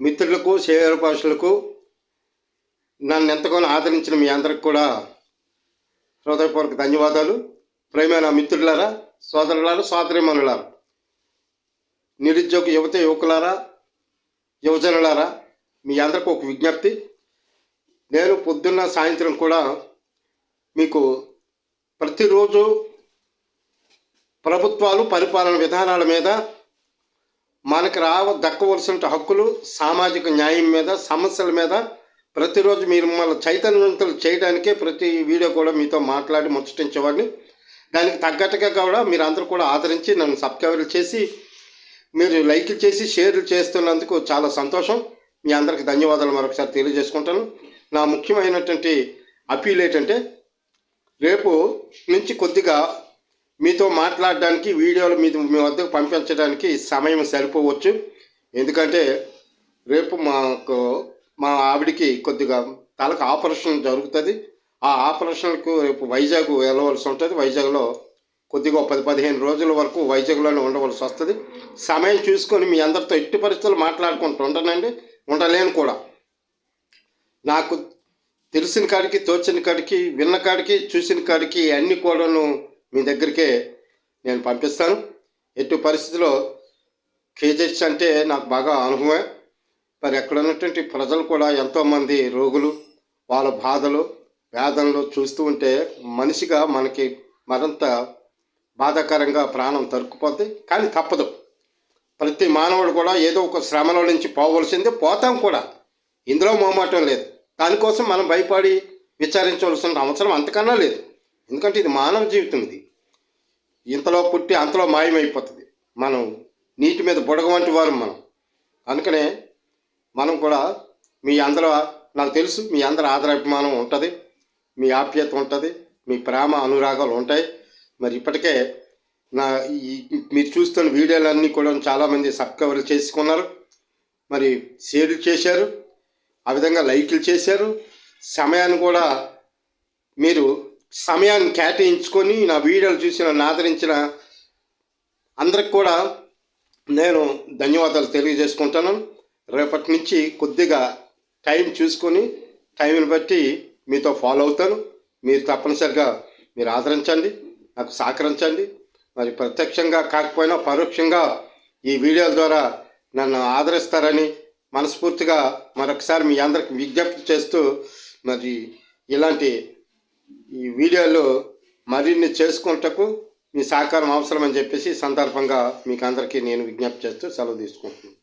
మిత్రులకు శేఖర నన్ను ఎంతగానో ఆదరించిన మీ అందరికి కూడా హృదయపూర్వక ధన్యవాదాలు. ప్రేమైన మిత్రులారా సోదరులారా సోదరిమణులారా నిరుద్యోగ యువత యువకులారా యువజనులారా మీ అందరికి ఒక విజ్ఞప్తి. నేను పొద్దున్న సాయంత్రం కూడా మీకు ప్రతిరోజు ప్రభుత్వాలు పరిపాలన విధానాల మీద మనకు రావ దక్కవలసిన హక్కులు సామాజిక న్యాయం మీద సమస్యల మీద ప్రతిరోజు మీరు మమ్మల్ని చైతన్యవంతులు చేయడానికే ప్రతి వీడియో కూడా మీతో మాట్లాడి ముచ్చటించేవాడిని. దానికి తగ్గట్టుగా కూడా మీరు అందరూ కూడా ఆదరించి నన్ను సబ్స్క్రైబ్ చేసి మీరు లైక్లు చేసి షేర్లు చేస్తున్నందుకు చాలా సంతోషం. మీ అందరికి ధన్యవాదాలు మరొకసారి తెలియజేసుకుంటాను. నా ముఖ్యమైనటువంటి అపీల్ ఏంటంటే రేపు నుంచి కొద్దిగా మీతో మాట్లాడడానికి వీడియోలు మీ మీ వద్దకు పంపించడానికి సమయం సరిపోవచ్చు. ఎందుకంటే రేపు మాకు మా ఆవిడికి కొద్దిగా తలకు ఆపరేషన్ జరుగుతుంది. ఆ ఆపరేషన్కు రేపు వైజాగ్ వెళ్ళవలసి ఉంటుంది. వైజాగ్లో కొద్దిగా పది పదిహేను రోజుల వరకు వైజాగ్లోనే ఉండవలసి వస్తుంది. సమయం చూసుకొని మీ అందరితో ఎట్టి పరిస్థితులు మాట్లాడుకుంటూ ఉంటానండి ఉండలేను కూడా. నాకు తెలిసిన కాడికి తోచిన కాడికి విన్న కాడికి చూసిన కాడికి అన్ని కూడాను మీ దగ్గరికే నేను పంపిస్తాను. ఎట్టి పరిస్థితిలో కేజెస్ అంటే నాకు బాగా అనుభవమే. మరి ఎక్కడ ఉన్నటువంటి ప్రజలు కూడా ఎంతోమంది రోగులు వాళ్ళ బాధలు వేదనలు చూస్తూ ఉంటే మనిషిగా మనకి మరింత బాధాకరంగా ప్రాణం తరుక్కుపోద్ది. కానీ తప్పదు. ప్రతి మానవుడు కూడా ఏదో ఒక శ్రమలో నుంచి పోవలసిందే. పోతాం కూడా. ఇందులో మోమాటం లేదు. దానికోసం మనం భయపడి విచారించవలసిన అవసరం అంతకన్నా లేదు. ఎందుకంటే ఇది మానవ జీవితం ఇది. ఇంతలో పుట్టి అంతలో మాయమైపోతుంది. మనం నీటి మీద బుడగ వంటి వారు మనం. అందుకనే మనం కూడా మీ అందరూ నాకు తెలుసు మీ అందరి ఆదరాభిమానం ఉంటుంది మీ ఆప్యాయత ఉంటుంది మీ ప్రేమ అనురాగాలు ఉంటాయి. మరి ఇప్పటికే నా ఈ మీరు చూస్తున్న వీడియోలన్నీ కూడా చాలామంది సబ్స్క్రైబర్లు చేసుకున్నారు. మరి షేర్లు చేశారు. ఆ విధంగా లైక్లు చేశారు. సమయాన్ని కూడా సమయాన్ని కేటాయించుకొని నా వీడియోలు చూసి నన్ను ఆదరించిన అందరికి కూడా నేను ధన్యవాదాలు తెలియజేసుకుంటాను. రేపటి నుంచి కొద్దిగా టైం చూసుకొని టైంని బట్టి మీతో ఫాలో అవుతాను. మీరు తప్పనిసరిగా మీరు ఆదరించండి నాకు సహకరించండి. మరి ప్రత్యక్షంగా కాకపోయినా పరోక్షంగా ఈ వీడియోల ద్వారా నన్ను ఆదరిస్తారని మనస్ఫూర్తిగా మరొకసారి మీ అందరికి విజ్ఞప్తి చేస్తూ మరి ఇలాంటి ఈ వీడియోలు మరిన్ని చేసుకుంటకు మీ సహకారం అవసరమని చెప్పేసి సందర్భంగా మీకు అందరికీ నేను విజ్ఞప్తి చేస్తూ సెలవు తీసుకుంటున్నాను.